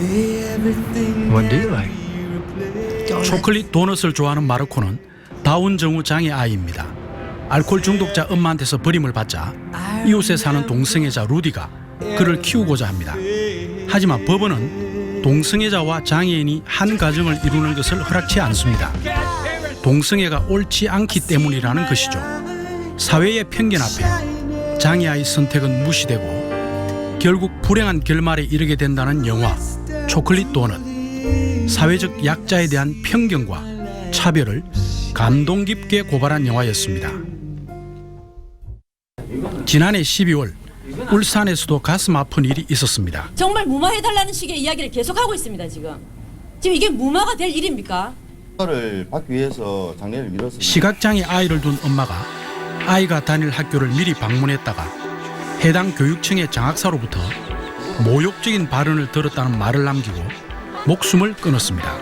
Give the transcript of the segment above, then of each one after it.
What do you like? 초콜릿 도넛을 좋아하는 마르코는 다운 정우 장애 아이입니다. 알코올 중독자 엄마한테서 버림을 받자 이웃에 사는 동성애자 루디가 그를 키우고자 합니다. 하지만 법원은 동성애자와 장애인이 한 가정을 이루는 것을 허락치 않습니다. 동성애가 옳지 않기 때문이라는 것이죠. 사회의 편견 앞에 장애아의 선택은 무시되고 결국 불행한 결말에 이르게 된다는 영화 초콜릿 도넛. 사회적 약자에 대한 편견과 차별을 감동 깊게 고발한 영화였습니다. 지난해 12월 울산에서도 가슴 아픈 일이 있었습니다. 정말 무마해달라는 식의 이야기를 계속하고 있습니다 지금 지금 이게 무마가 될 일입니까? 를 받기 위해서 장례를 미뤘습니다. 시각장애 아이를 둔 엄마가 아이가 다닐 학교를 미리 방문했다가 해당 교육청의 장학사로부터 모욕적인 발언을 들었다는 말을 남기고 목숨을 끊었습니다.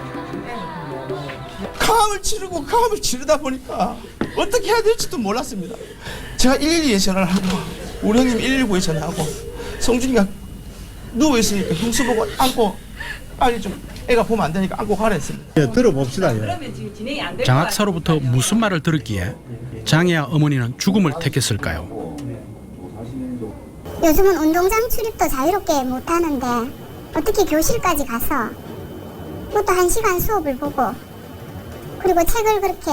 감을 치르고 감을 치르다 보니까 어떻게 해야 될지도 몰랐습니다. 제가 112에 전화를 하고 우리 형님 119에 전화하고 성준이가 누워 있으니까 형수 보고 안고 빨리 좀 애가 보면 안 되니까 안고 가라 했습니다. 예, 들어봅시다. 예. 장학사로부터 무슨 말을 들었기에 장애아 어머니는 죽음을 택했을까요? 요즘은 운동장 출입도 자유롭게 못 하는데 어떻게 교실까지 가서 그것도 한 시간 수업을 보고 그리고 책을 그렇게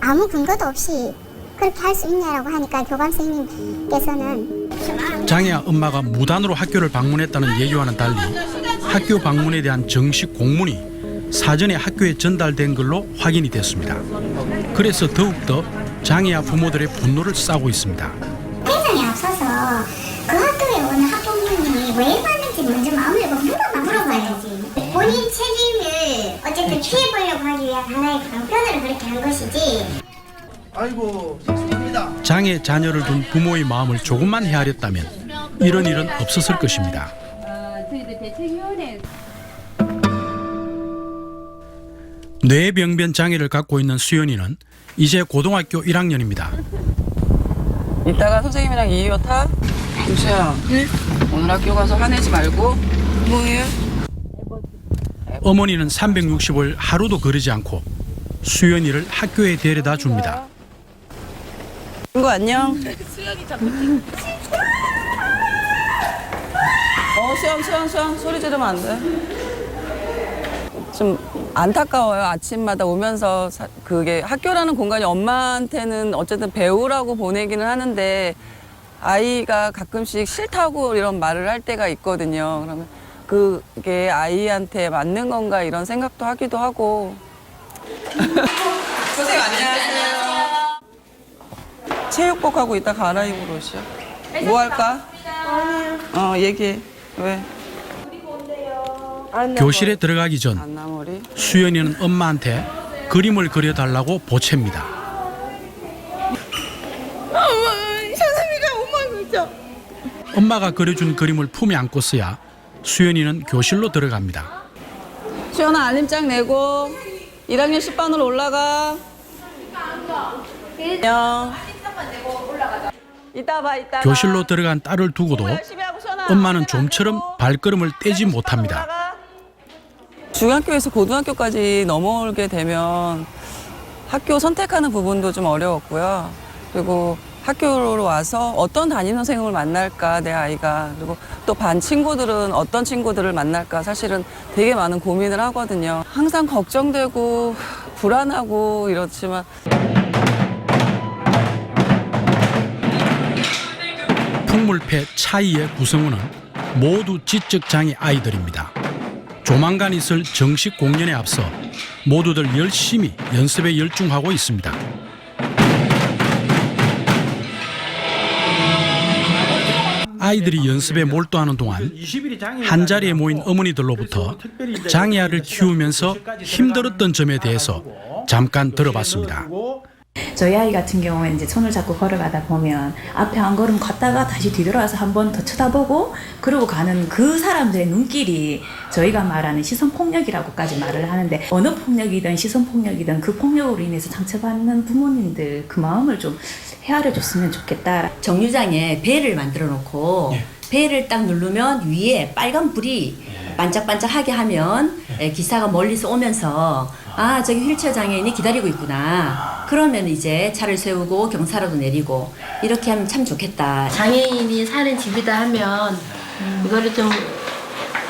아무 근거도 없이 그렇게 할 수 있냐라고 하니까 교감 선생님께서는 장애아 엄마가 무단으로 학교를 방문했다는 얘기와는 달리 학교 방문에 대한 정식 공문이 사전에 학교에 전달된 걸로 확인이 됐습니다. 그래서 더욱더 장애아 부모들의 분노를 싸고 있습니다. 그 학교에 오는 학부모님이 왜 왔는지 먼저 마음을 열고 물어봐 물어봐야지 본인 책임을 어쨌든 피해보려고 하기 위한 하나의 방편으로 그렇게 한 것이지 아이고 죄송합니다. 장애 자녀를 둔 부모의 마음을 조금만 헤아렸다면 이런 일은 없었을 것입니다. 뇌병변 장애를 갖고 있는 수연이는 이제 고등학교 1학년입니다. 이따가 선생님이랑 이어 타. 유수야. 오늘 학교 가서 화내지 말고. 뭐예요? 어머니는 365일 하루도 거르지 않고 수연이를 학교에 데려다 줍니다. 친구 안녕. 어 수영 수영 수영 소리 지르면 안 돼. 좀 안타까워요. 아침마다 오면서 사- 그게 학교라는 공간이 엄마한테는 어쨌든 배우라고 보내기는 하는데 아이가 가끔씩 싫다고 이런 말을 할 때가 있거든요. 그러면 그게 아이한테 맞는 건가 이런 생각도 하기도 하고. 선생님 안녕하세요. 체육복 하고 이따 갈아입으러 오시오. 뭐 할까? 어 얘기해. 왜? 교실에 들어가기 전 안나머리? 수연이는 엄마한테 그림을 그려달라고 보챕니다. 엄마가 그려준 그림을 품에 안고서야 수연이는 교실로 들어갑니다. 수연아 알림장 내고 1학년 10반으로 올라가. 안녕. 이따 봐 이따. 교실로 들어간 딸을 두고도. 엄마는 좀처럼 발걸음을 떼지 못합니다. 중학교에서 고등학교까지 넘어오게 되면 학교 선택하는 부분도 좀 어려웠고요. 그리고 학교로 와서 어떤 담임 선생님을 만날까 내 아이가 그리고 또 반 친구들은 어떤 친구들을 만날까 사실은 되게 많은 고민을 하거든요. 항상 걱정되고 불안하고 이렇지만 풍물패 차이의 구성원은 모두 지적 장애 아이들입니다. 조만간 있을 정식 공연에 앞서 모두들 열심히 연습에 열중하고 있습니다. 아이들이 연습에 몰두하는 동안 한 자리에 모인 어머니들로부터 장애아를 키우면서 힘들었던 점에 대해서 잠깐 들어봤습니다. 저희 아이 같은 경우에 이제 손을 잡고 걸어가다 보면 앞에 한 걸음 걷다가 다시 뒤돌아서 한 번 더 쳐다보고 그러고 가는 그 사람들의 눈길이 저희가 말하는 시선 폭력이라고까지 말을 하는데 어느 폭력이든 시선 폭력이든 그 폭력으로 인해서 상처받는 부모님들 그 마음을 좀 헤아려 줬으면 좋겠다. 정류장에 배를 만들어 놓고 배를 딱 누르면 위에 빨간 불이 반짝반짝하게 하면 예, 기사가 멀리서 오면서 아. 저기 휠체어 장애인이 기다리고 있구나. 그러면 이제 차를 세우고 경사로도 내리고 이렇게 하면 참 좋겠다. 장애인이 사는 집이다 하면 이거를 좀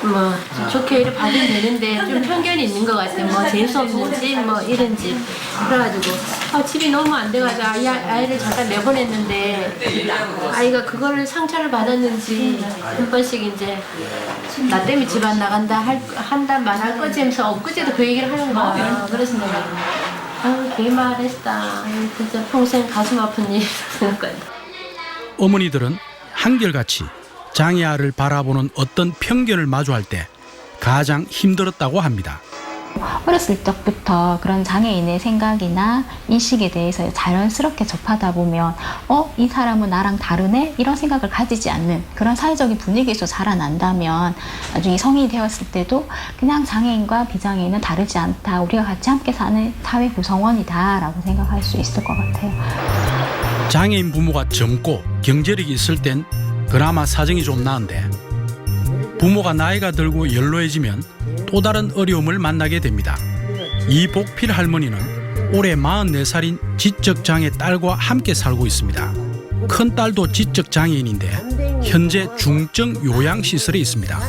뭐 좋게 이렇게 받으면 되는데 좀 편견이 있는 것 같아요. 뭐 재수 없는 집, 뭐 이런 집. 그래가지고 아, 집이 너무 안 돼가지고 아이, 아이를 잠깐 내보냈는데 아이가 그거를 상처를 받았는지 한 번씩 이제 나 때문에 집 안 나간다 할, 한단 말할 거지 하면서 엊그제도 그 얘기를 하는 거야. 그래서 내가 아, 되게 말했다. 진짜 평생 가슴 아픈 생각거든. 어머니들은 한결같이 장애아를 바라보는 어떤 편견을 마주할 때 가장 힘들었다고 합니다. 어렸을 적부터 그런 장애인의 생각이나 인식에 대해서 자연스럽게 접하다 보면 어? 이 사람은 나랑 다르네? 이런 생각을 가지지 않는 그런 사회적인 분위기에서 자라난다면 나중에 성인이 되었을 때도 그냥 장애인과 비장애인은 다르지 않다. 우리가 같이 함께 사는 사회 구성원이다. 라고 생각할 수 있을 것 같아요. 장애인 부모가 젊고 경제력이 있을 땐 그나마 사정이 좀 나은데 부모가 나이가 들고 연로해지면 또 다른 어려움을 만나게 됩니다. 이복필 할머니는 올해 44살인 지적장애 딸과 함께 살고 있습니다. 큰 딸도 지적장애인인데 현재 중증 요양시설에 있습니다.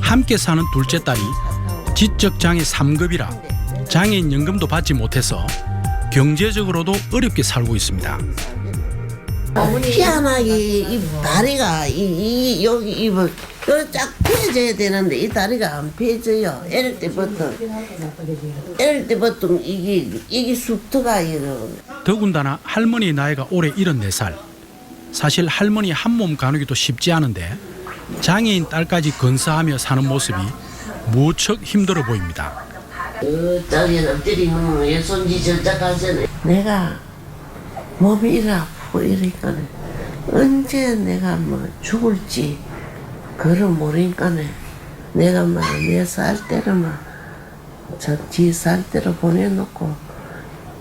함께 사는 둘째 딸이 지적장애 3급이라 장애인 연금도 받지 못해서 경제적으로도 어렵게 살고 있습니다. 희한하게 이 다리가 이, 이 여기 이뭐 쫙 펴져야 되는데 이 다리가 안 펴져요. 이럴 때부터 이럴 때부터 이게 이게 숙트가 이거 더군다나 할머니 나이가 올해 74살. 사실 할머니 한 몸 가누기도 쉽지 않은데 장애인 딸까지 건사하며 사는 모습이 무척 힘들어 보입니다. 어쩌면 엎드리면 왜 손지 저짝 하잖아. 내가 몸이 이래 아프고 이러니까 언제 내가 뭐 죽을지 그걸 모르니까 내가 막내살 때를 막저뒤살 때로 보내놓고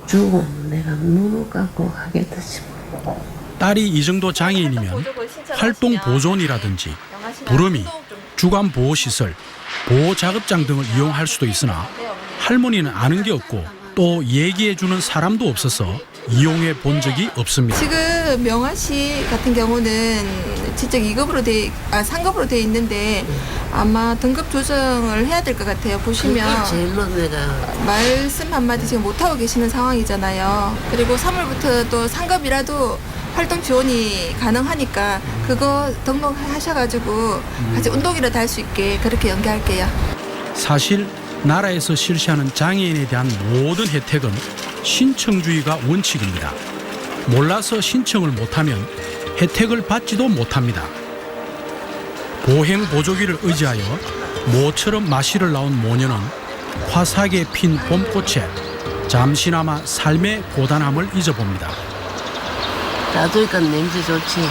죽으면 내가 눈을 감고 하겠다 싶어. 딸이 이 정도 장애인이면 활동 보존이라든지 부름이 주간 보호 시설, 보호 작업장 등을 이용할 수도 있으나 할머니는 아는 게 없고 또 얘기해 주는 사람도 없어서 이용해 본 적이 없습니다. 지금 명화시 같은 경우는 지적 2급으로 돼, 아 3급으로 돼 있는데 아마 등급 조정을 해야 될 것 같아요. 보시면 제일로 내가 말씀 한마디 지금 못 하고 계시는 상황이잖아요. 그리고 3월부터 또 3급이라도 활동 지원이 가능하니까 그거 등록하셔가지고 같이 운동이라도 할 수 있게 그렇게 연계할게요. 사실 나라에서 실시하는 장애인에 대한 모든 혜택은 신청주의가 원칙입니다. 몰라서 신청을 못하면 혜택을 받지도 못합니다. 보행 보조기를 의지하여 모처럼 마시를 나온 모녀는 화사하게 핀 봄꽃에 잠시나마 삶의 고단함을 잊어봅니다. 놔두니까 냄새 좋지.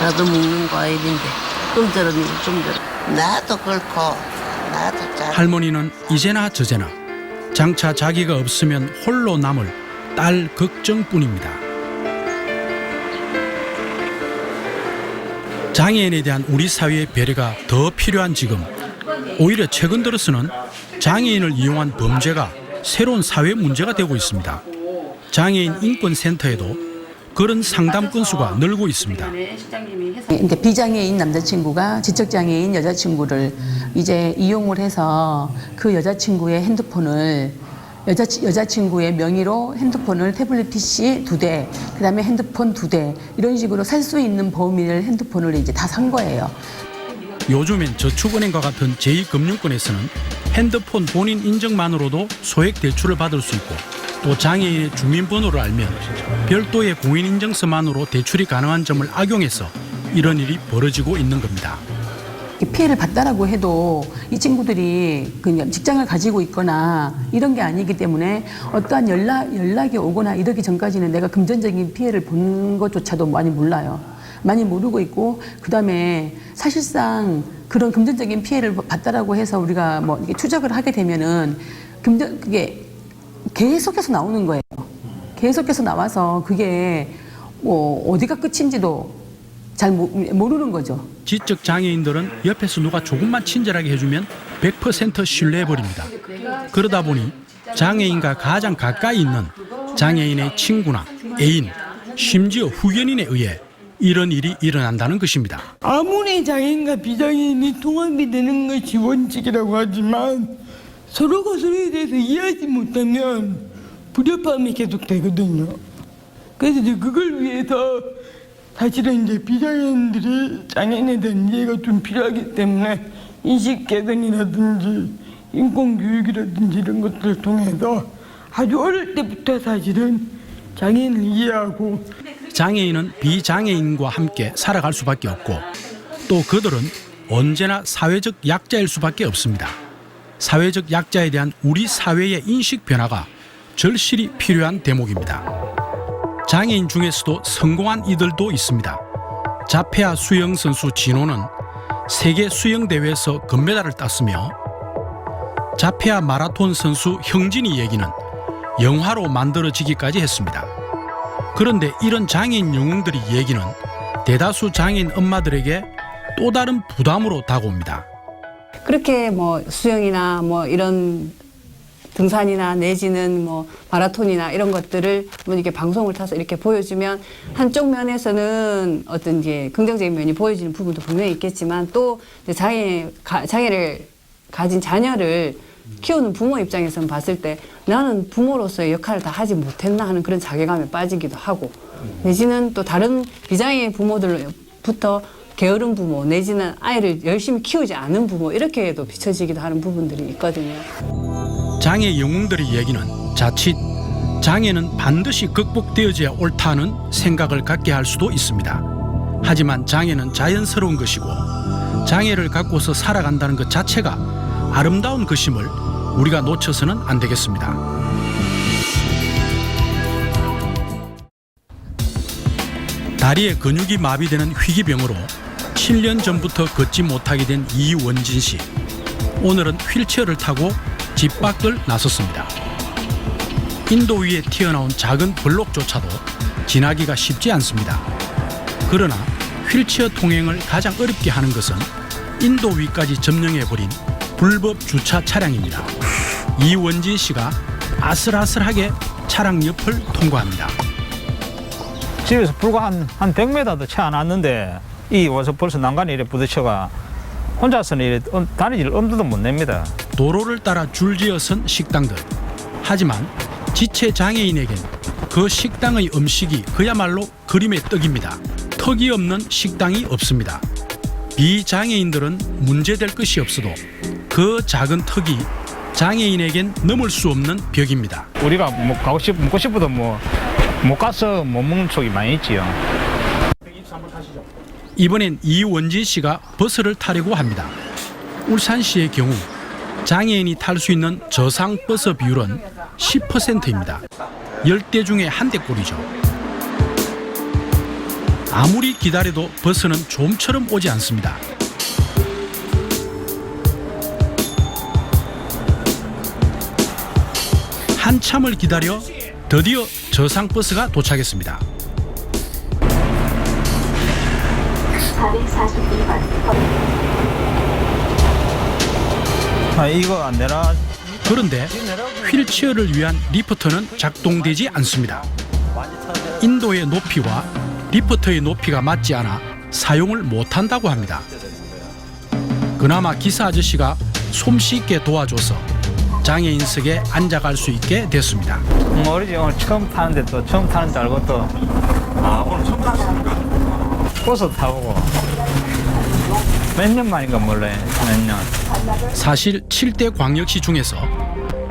나도 먹는 과일인데 꿈처럼 좀들 나도 그렇고 나도 잘. 할머니는 이제나 저제나 장차 자기가 없으면 홀로 남을 딸 걱정뿐입니다. 장애인에 대한 우리 사회의 배려가 더 필요한 지금 오히려 최근 들어서는 장애인을 이용한 범죄가 새로운 사회 문제가 되고 있습니다. 장애인 인권센터에도 그런 상담 건수가 늘고 있습니다. 그러니까 비장애인 남자친구가 지적장애인 여자친구를 이제 이용을 해서 그 여자친구의 핸드폰을 여자, 여자친구의 명의로 핸드폰을 태블릿 PC 두 대, 그 다음에 핸드폰 두 대, 이런 식으로 살 수 있는 범위를 핸드폰을 이제 다 산 거예요. 요즘엔 저축은행과 같은 제2금융권에서는 핸드폰 본인 인증만으로도 소액 대출을 받을 수 있고 또 장애인의 주민번호를 알면 별도의 공인인증서만으로 대출이 가능한 점을 악용해서 이런 일이 벌어지고 있는 겁니다. 피해를 봤다라고 해도 이 친구들이 그냥 직장을 가지고 있거나 이런 게 아니기 때문에 어떠한 연락, 연락이 오거나 이러기 전까지는 내가 금전적인 피해를 본 것조차도 많이 몰라요. 많이 모르고 있고, 그 다음에 사실상 그런 금전적인 피해를 봤다라고 해서 우리가 뭐 이게 추적을 하게 되면은 금전, 그게 계속해서 나오는 거예요. 계속해서 나와서 그게 뭐 어디가 끝인지도 잘 모, 모르는 거죠. 지적 장애인들은 옆에서 누가 조금만 친절하게 해주면 100% 신뢰해버립니다. 그러다 보니 장애인과 가장 가까이 있는 장애인의 친구나 애인, 심지어 후견인에 의해 이런 일이 일어난다는 것입니다. 아무리 장애인과 비장애인이 통합이 되는 것이 원칙이라고 하지만 서로가 서로에 대해서 이해하지 못하면 불협화음이 계속 되거든요. 그래서 이제 그걸 위해서 사실은 이제 비장애인들이 장애인에 대한 이해가 좀 필요하기 때문에 인식 개선이라든지 인권 교육이라든지 이런 것들을 통해서 아주 어릴 때부터 사실은 장애인을 이해하고 장애인은 비장애인과 함께 살아갈 수밖에 없고 또 그들은 언제나 사회적 약자일 수밖에 없습니다. 사회적 약자에 대한 우리 사회의 인식 변화가 절실히 필요한 대목입니다. 장애인 중에서도 성공한 이들도 있습니다. 자페아 수영 선수 진호는 세계 수영 대회에서 금메달을 땄으며 자페아 마라톤 선수 형진이 얘기는 영화로 만들어지기까지 했습니다. 그런데 이런 장애인 영웅들의 얘기는 대다수 장애인 엄마들에게 또 다른 부담으로 다가옵니다. 그렇게 뭐 수영이나 뭐 이런 등산이나 내지는 뭐 마라톤이나 이런 것들을 뭐 이렇게 방송을 타서 이렇게 보여주면 한쪽 면에서는 어떤 이제 긍정적인 면이 보여지는 부분도 분명히 있겠지만 또 장애 가, 장애를 가진 자녀를 키우는 부모 입장에서는 봤을 때 나는 부모로서의 역할을 다 하지 못했나 하는 그런 자괴감에 빠지기도 하고 내지는 또 다른 비장애 부모들부터 게으른 부모 내지는 아이를 열심히 키우지 않은 부모 이렇게도 비춰지기도 하는 부분들이 있거든요. 장애 영웅들의 얘기는 자칫 장애는 반드시 극복되어져야 옳다는 생각을 갖게 할 수도 있습니다. 하지만 장애는 자연스러운 것이고 장애를 갖고서 살아간다는 것 자체가 아름다운 것임을 우리가 놓쳐서는 안 되겠습니다. 다리의 근육이 마비되는 희귀병으로 7년 전부터 걷지 못하게 된 이원진 씨. 오늘은 휠체어를 타고 집 밖을 나섰습니다. 인도 위에 튀어나온 작은 블록조차도 지나기가 쉽지 않습니다. 그러나 휠체어 통행을 가장 어렵게 하는 것은 인도 위까지 점령해버린 불법 주차 차량입니다. 이원진 씨가 아슬아슬하게 차량 옆을 통과합니다. 집에서 불과 한, 한 100m도 채 안 왔는데 이 와서 벌써 난간에 이래 부딪혀가 혼자서는 이래 엄- 다리를 엄두도 못 냅니다. 도로를 따라 줄지어 선 식당들. 하지만 지체 장애인에겐 그 식당의 음식이 그야말로 그림의 떡입니다. 턱이 없는 식당이 없습니다. 비장애인들은 문제될 것이 없어도 그 작은 턱이 장애인에겐 넘을 수 없는 벽입니다. 우리가 뭐 가고 싶, 먹고 싶어도 뭐 못 가서 못 먹는 쪽이 많이 있지요. 이번엔 이원진 씨가 버스를 타려고 합니다. 울산시의 경우 장애인이 탈 수 있는 저상 버스 비율은 10%입니다. 10대 중에 한 대꼴이죠. 아무리 기다려도 버스는 좀처럼 오지 않습니다. 한참을 기다려 드디어 저상 버스가 도착했습니다. 442번. 아, 이거 안 되나? 그런데 휠체어를 위한 리프트는 작동되지 않습니다. 인도의 높이와 리프트의 높이가 맞지 않아 사용을 못한다고 합니다. 그나마 기사 아저씨가 솜씨 있게 도와줘서 장애인석에 앉아갈 수 있게 됐습니다. 음, 어리지 오늘 처음 타는데 또 처음 타는 줄 알고 또. 아 오늘 처음 탔습니까? 버스 타보고 몇 년 만인가 몰라요. 몇 년. 사실 7대 광역시 중에서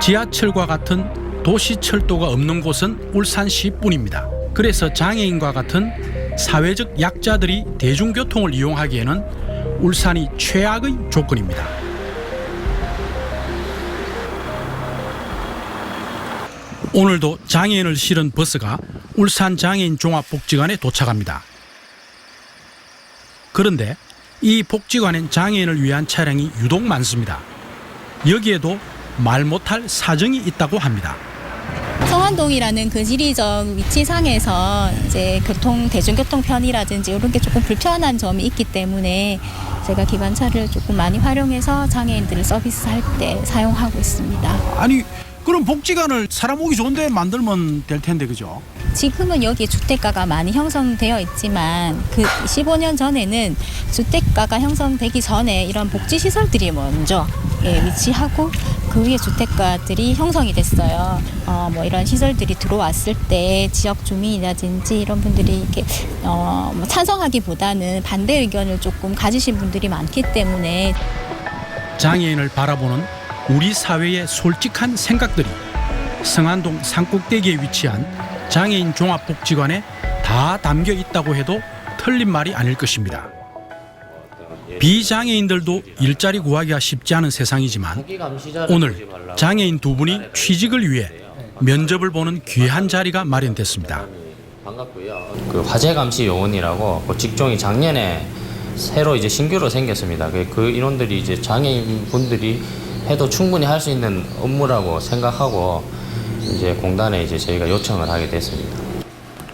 지하철과 같은 도시 철도가 없는 곳은 울산시뿐입니다. 그래서 장애인과 같은 사회적 약자들이 대중교통을 이용하기에는 울산이 최악의 조건입니다. 오늘도 장애인을 실은 버스가 울산 장애인 종합복지관에 도착합니다. 그런데 이 복지관엔 장애인을 위한 차량이 유독 많습니다. 여기에도 말 못할 사정이 있다고 합니다. 성화 성안동이라는 그 지리적 위치상에서 이제 교통 대중교통 편이라든지 이런 게 조금 불편한 점이 있기 때문에 제가 기관차를 조금 많이 활용해서 장애인들을 서비스할 때 사용하고 있습니다. 아니 그럼 복지관을 사람 오기 좋은데 만들면 될 텐데 그죠? 지금은 여기 주택가가 많이 형성되어 있지만 그 15년 전에는 주택가가 형성되기 전에 이런 복지 시설들이 먼저 예, 위치하고 그 위에 주택가들이 형성이 됐어요. 어, 뭐 이런 시설들이 들어왔을 때 지역 주민이라든지 이런 분들이 이렇게 어, 뭐 찬성하기보다는 반대 의견을 조금 가지신 분들이 많기 때문에 장애인을 바라보는 우리 사회의 솔직한 생각들이 성안동 산꼭대기에 위치한 장애인 종합복지관에 다 담겨 있다고 해도 틀린 말이 아닐 것입니다. 비장애인들도 일자리 구하기가 쉽지 않은 세상이지만 오늘 장애인 두 분이 취직을 위해 면접을 보는 귀한 자리가 마련됐습니다. 반갑고요. 그 화재 감시 요원이라고 그 직종이 작년에 새로 이제 신규로 생겼습니다. 그, 그 인원들이 이제 장애인 분들이 해도 충분히 할 수 있는 업무라고 생각하고 이제 공단에 이제 저희가 요청을 하게 됐습니다.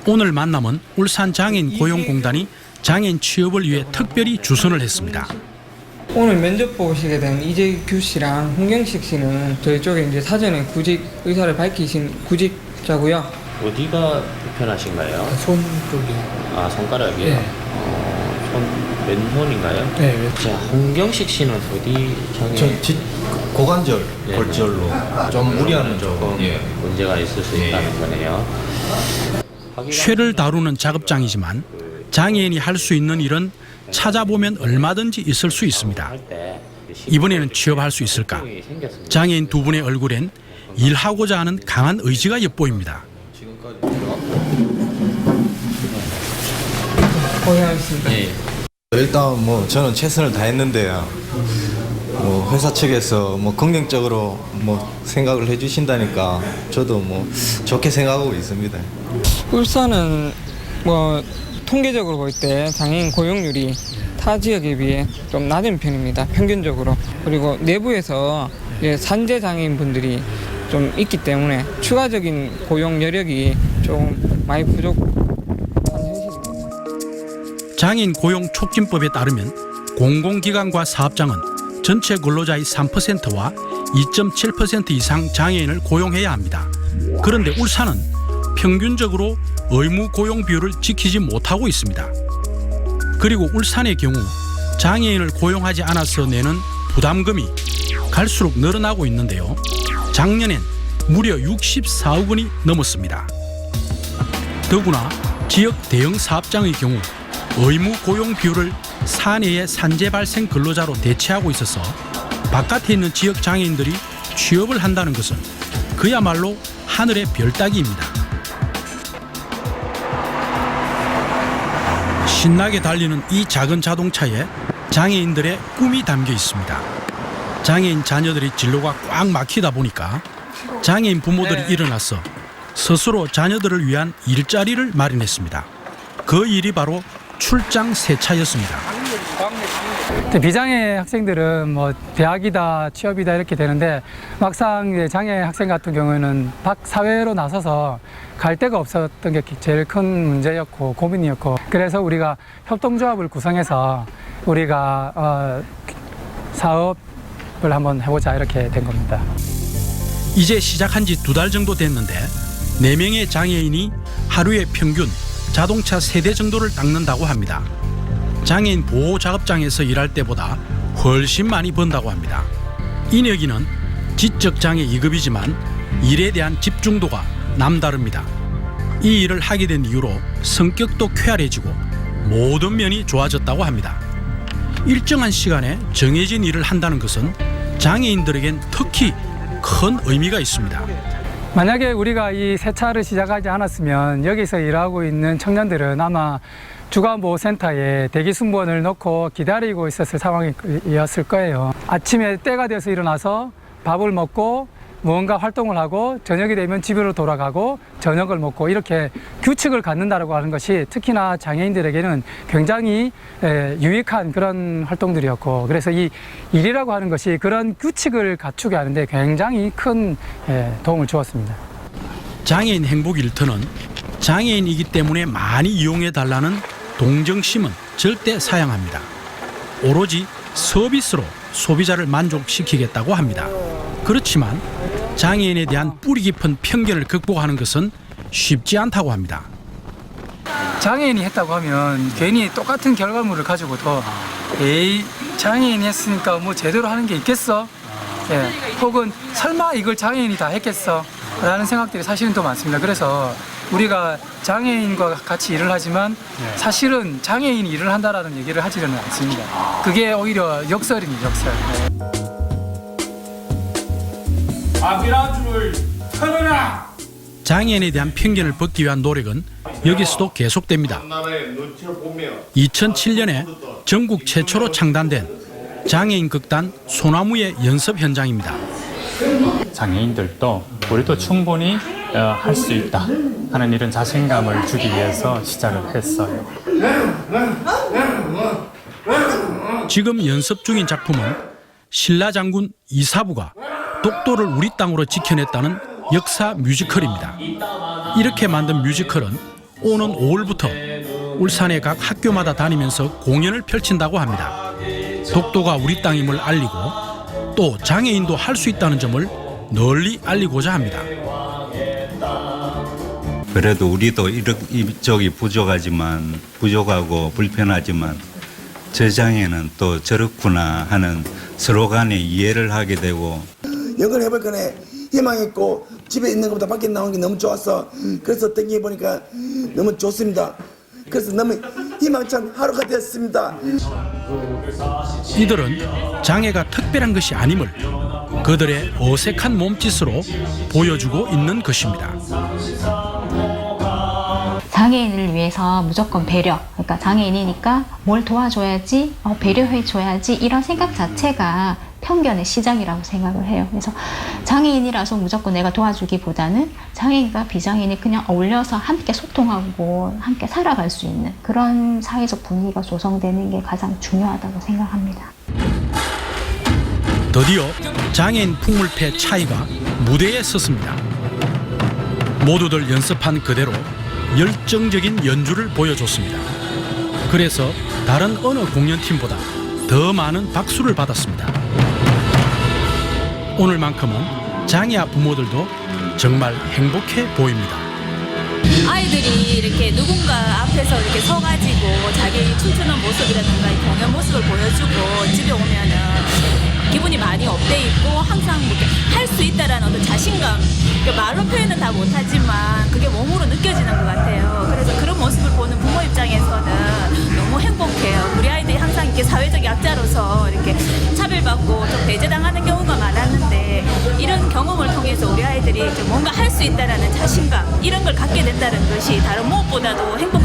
오늘 만남은 울산 장애인 고용공단이 장애인 취업을 위해 특별히 주선을 했습니다. 오늘 면접 보시게 된 이재규 씨랑 홍경식 씨는 저희 쪽에 이제 사전에 구직 의사를 밝히신 구직자고요. 어디가 불편하신가요? 손 쪽이. 아 손가락이요? 네. 어, 손 왼손인가요? 네, 왼손. 자, 홍경식 씨는 어디 장애? 저 지- 고관절, 네, 골절로 좀 무리하는 점. 예. 문제가 있을 수 있다는 거네요. 쇠를 다루는 작업장이지만 장애인이 할 수 있는 일은 찾아보면 얼마든지 있을 수 있습니다. 이번에는 취업할 수 있을까? 장애인 두 분의 얼굴엔 일하고자 하는 강한 의지가 엿보입니다. 고생하셨습니다. 네. 일단 뭐 저는 최선을 다했는데요. 뭐 회사 측에서 뭐 긍정적으로 뭐 생각을 해주신다니까 저도 뭐 좋게 생각하고 있습니다. 울산은 뭐 통계적으로 볼 때 장애인 고용률이 타 지역에 비해 좀 낮은 편입니다. 평균적으로. 그리고 내부에서 이제 산재 장애인 분들이 좀 있기 때문에 추가적인 고용 여력이 좀 많이 부족. 장애인 고용 촉진법에 따르면 공공기관과 사업장은 전체 근로자의 3%와 2.7% 이상 장애인을 고용해야 합니다. 그런데 울산은 평균적으로 의무 고용 비율을 지키지 못하고 있습니다. 그리고 울산의 경우 장애인을 고용하지 않아서 내는 부담금이 갈수록 늘어나고 있는데요. 작년엔 무려 64억 원이 넘었습니다. 더구나 지역 대형 사업장의 경우 의무 고용 비율을 사내의 산재 발생 근로자로 대체하고 있어서 바깥에 있는 지역 장애인들이 취업을 한다는 것은 그야말로 하늘의 별 따기입니다. 신나게 달리는 이 작은 자동차에 장애인들의 꿈이 담겨 있습니다. 장애인 자녀들이 진로가 꽉 막히다 보니까 장애인 부모들이 일어나서 스스로 자녀들을 위한 일자리를 마련했습니다. 그 일이 바로 출장 세차였습니다. 비장애 학생들은 뭐 대학이다 취업이다 이렇게 되는데 막상 장애 학생 같은 경우에는 밖 사회로 나서서 갈 데가 없었던 게 제일 큰 문제였고 고민이었고 그래서 우리가 협동조합을 구성해서 우리가 어, 사업을 한번 해보자 이렇게 된 겁니다. 이제 시작한 지 두 달 정도 됐는데 네명의 장애인이 하루에 평균 자동차 세 대 정도를 닦는다고 합니다. 장애인 보호 작업장에서 일할 때보다 훨씬 많이 번다고 합니다. 인혁이는 지적 장애 2급이지만 일에 대한 집중도가 남다릅니다. 이 일을 하게 된 이유로 성격도 쾌활해지고 모든 면이 좋아졌다고 합니다. 일정한 시간에 정해진 일을 한다는 것은 장애인들에겐 특히 큰 의미가 있습니다. 만약에 우리가 이 세차를 시작하지 않았으면 여기서 일하고 있는 청년들은 아마 주간보호센터에 대기 승무원을 넣고 기다리고 있었을 상황이었을 거예요. 아침에 때가 돼서 일어나서 밥을 먹고 무언가 활동을 하고 저녁이 되면 집으로 돌아가고 저녁을 먹고 이렇게 규칙을 갖는다라고 하는 것이 특히나 장애인들에게는 굉장히 에, 유익한 그런 활동들이었고 그래서 이 일이라고 하는 것이 그런 규칙을 갖추게 하는데 굉장히 큰 에, 도움을 주었습니다. 장애인 행복 일터는 장애인이기 때문에 많이 이용해 달라는 동정심은 절대 사양합니다. 오로지 서비스로 소비자를 만족시키겠다고 합니다. 그렇지만 장애인에 대한 뿌리 깊은 편견을 극복하는 것은 쉽지 않다고 합니다. 장애인이 했다고 하면 괜히 똑같은 결과물을 가지고도 에이 장애인이 했으니까 뭐 제대로 하는 게 있겠어? 예, 혹은 설마 이걸 장애인이 다 했겠어? 라는 생각들이 사실은 더 많습니다. 그래서 우리가 장애인과 같이 일을 하지만 사실은 장애인이 일을 한다라는 얘기를 하지는 않습니다. 그게 오히려 역설입니다, 역설. 아비라주를 털어라! 장애인에 대한 편견을 벗기 위한 노력은 여기서도 계속됩니다. 2007년에 전국 최초로 창단된 장애인 극단 소나무의 연습 현장입니다. 장애인들도 우리도 충분히 어, 할 수 있다 하는 이런 자신감을 주기 위해서 시작을 했어요. 지금 연습 중인 작품은 신라 장군 이사부가 독도를 우리 땅으로 지켜냈다는 역사 뮤지컬입니다. 이렇게 만든 뮤지컬은 오는 5월부터 울산의 각 학교마다 다니면서 공연을 펼친다고 합니다. 독도가 우리 땅임을 알리고 또 장애인도 할 수 있다는 점을 널리 알리고자 합니다. 그래도 우리도 이렇- 이쪽이 부족하지만 부족하고 불편하지만 저 장애는 또 저렇구나 하는 서로 간의 이해를 하게 되고. 연극을 해볼 거네. 희망했고 집에 있는 것보다 밖에 나오는 게 너무 좋았어 그래서 땡겨 보니까 너무 좋습니다. 그래서 너무 희망찬 하루가 됐습니다. 이들은 장애가 특별한 것이 아님을 그들의 어색한 몸짓으로 보여주고 있는 것입니다. 장애인을 위해서 무조건 배려. 그러니까 장애인이니까 뭘 도와줘야지, 어, 배려해줘야지 이런 생각 자체가 편견의 시작이라고 생각을 해요. 그래서 장애인이라서 무조건 내가 도와주기보다는 장애인과 비장애인이 그냥 어울려서 함께 소통하고 함께 살아갈 수 있는 그런 사회적 분위기가 조성되는 게 가장 중요하다고 생각합니다. 드디어 장애인 풍물패 차이가 무대에 섰습니다. 모두들 연습한 그대로 열정적인 연주를 보여줬습니다. 그래서 다른 어느 공연팀보다 더 많은 박수를 받았습니다. 오늘만큼은 장애아 부모들도 정말 행복해 보입니다. 아이들이 이렇게 누군가 앞에서 이렇게 서가지고 자기 춤추는 모습이라든가 이 공연 모습을 보여주고 집에 오면은 기분이 많이 업돼 있고 항상 할수 있다라는 어떤 자신감 그러니까 말로 표현은 다 못하지만 그게 몸으로 느껴지는 것 같아요. 그래서 그런 모습을 보는 부모 입장에서는 너무 행복해요. 우리 아이들이 항상 이렇게 사회적 약자로서 이렇게 차별받고 좀 배제당하는 경우가 많았는데 이런 경험을 통해서 우리 아이들이 뭔가 할 수 있다라는 자신감 이런 걸 갖게 된다는 것이 다른 무엇보다도 행복.